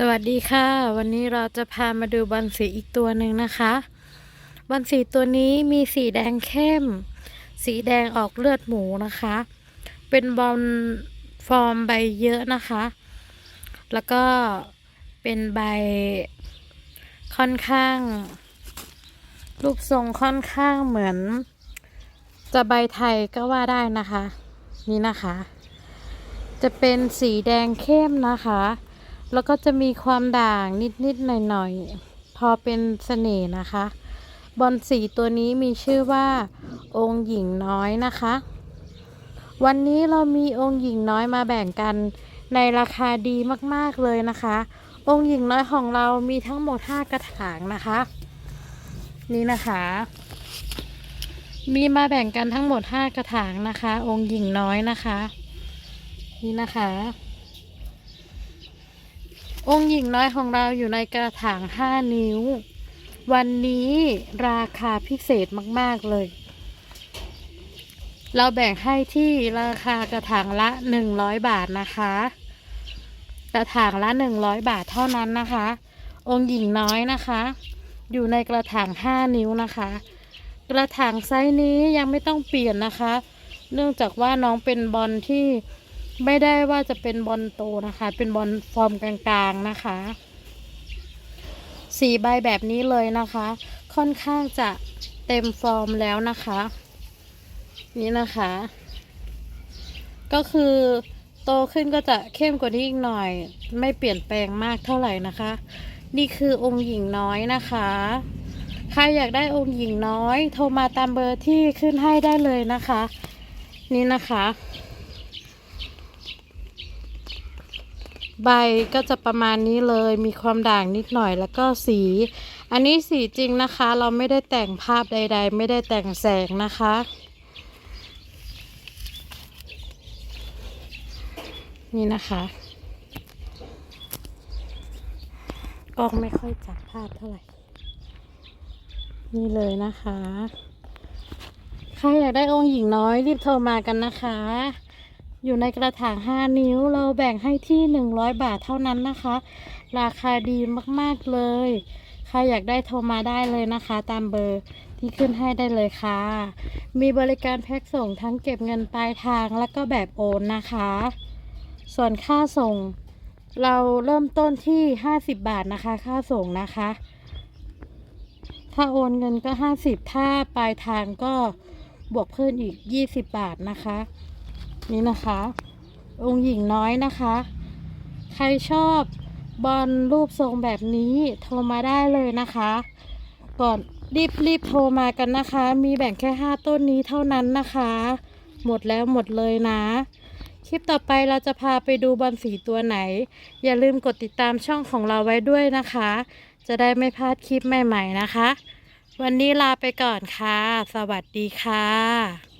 สวัสดีค่ะ วันนี้เราจะพามาดูบอลสีอีกตัวหนึ่งนะคะบอลสีตัวนี้มีสีแดงเข้ม สีแดงออกเลือดหมูนะคะ เป็นบอลฟอร์มใบเยอะนะคะ แล้วก็เป็นใบค่อนข้าง รูปทรงค่อนข้างเหมือน จะใบไทยก็ว่าได้นะคะ นี่นะคะ จะเป็นสีแดงเข้มนะคะ แล้วก็จะมีความด่างนิด ๆ หน่อย ๆ พอเป็นเสน่ห์นะคะ บอลสีตัวนี้มีชื่อว่าองค์หญิงน้อยนะคะ วันนี้เรามีองค์หญิงน้อยมาแบ่งกันในราคาดีมาก ๆ เลยนะคะ องค์หญิงน้อยของเรามีทั้งหมด 5 กระถางนะคะ นี่นะคะ มีมาแบ่งกันทั้งหมด 5 กระถางนะคะ องค์หญิงน้อยนะคะ นี่นะคะ องค์หญิงน้อยของเราอยู่ในกระถาง5นิ้ว วันนี้ราคาพิเศษมาก ๆ เลย เราแบ่งให้ที่ราคากระถางละ100บาทนะคะ กระถางละ100บาทเท่านั้นนะคะ องค์หญิงน้อยนะคะ อยู่ในกระถาง5นิ้วนะคะ กระถางไซส์นี้ยังไม่ต้องเปลี่ยนนะคะ เนื่องจากว่าน้องเป็นบอลที่ ไม่ได้ว่าจะเป็นบอลโตนะคะ เป็นบอลฟอร์มกลางๆนะคะสีใบแบบนี้เลยนะคะ ค่อนข้างจะเต็มฟอร์มแล้วนะคะ นี่นะคะ ก็คือโตขึ้นก็จะเข้มกว่านี้อีกหน่อย ไม่เปลี่ยนแปลงมากเท่าไหร่นะคะ นี่คือองค์หญิงน้อยนะคะ ใครอยากได้องค์หญิงน้อย โทรมาตามเบอร์ที่ขึ้นให้ได้เลยนะคะ นี่นะคะ ใบก็จะประมาณนี้เลยมีความด่างนิดหน่อยแล้วก็สี อันนี้สีจริงนะคะ เราไม่ได้แต่งภาพใด ๆ ไม่ได้แต่งแสงนะคะ นี่นะคะ กล้องไม่ค่อยจับภาพเท่าไหร่ นี่เลยนะคะ ใครอยากได้องค์หญิงน้อยรีบโทรมากันนะคะ อยู่ในกระถาง 5 นิ้ว เราแบ่งให้ที่ 100 บาทเท่านั้นนะคะ ราคาดีมากๆเลย ใครอยากได้โทรมาได้เลยนะคะ ตามเบอร์ที่ขึ้นให้ได้เลยค่ะ มีบริการแพ็คส่งทั้งเก็บเงินปลายทางแล้วก็แบบโอนนะคะ ส่วนค่าส่ง เราเริ่มต้นที่ 50 บาทนะคะ ค่าส่งนะคะ ถ้าโอนเงินก็ 50 ถ้าปลายทางก็บวกเพิ่มอีก 20 บาทนะคะ นี่นะคะ องค์หญิงน้อยนะคะ ใครชอบบอลรูปทรงแบบนี้โทรมาได้เลยนะคะ ก่อนรีบรีบโทรมากันนะคะ มีแบ่งแค่ 5 ต้นนี้เท่านั้นนะคะ หมดแล้วหมดเลยนะ คลิปต่อไปเราจะพาไปดูบอลสีตัวไหน อย่าลืมกดติดตามช่องของเราไว้ด้วยนะคะ จะได้ไม่พลาดคลิปใหม่ ๆ นะคะ วันนี้ลาไปก่อนค่ะ สวัสดีค่ะ